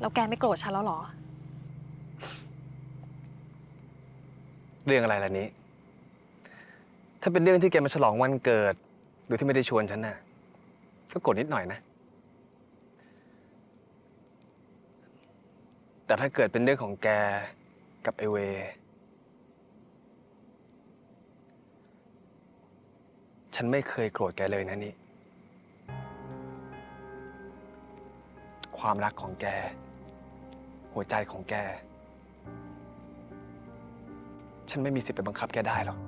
แล้วแกไม่โกรธฉันแล้วเหรอ เรื่องอะไรล่ะนี้ ถ้าเป็นเรื่องที่แกมาฉลองวันเกิด โดยที่ไม่ได้ชวนฉันน่ะ ก็โกรธนิดหน่อยนะ แต่ถ้าเกิดเป็นเรื่องของแกกับไอเว ฉันไม่เคยโกรธแกเลยนะนี่ ความรักของแก หัวใจของแก ฉันไม่มีสิทธิ์ไปบังคับแกได้หรอก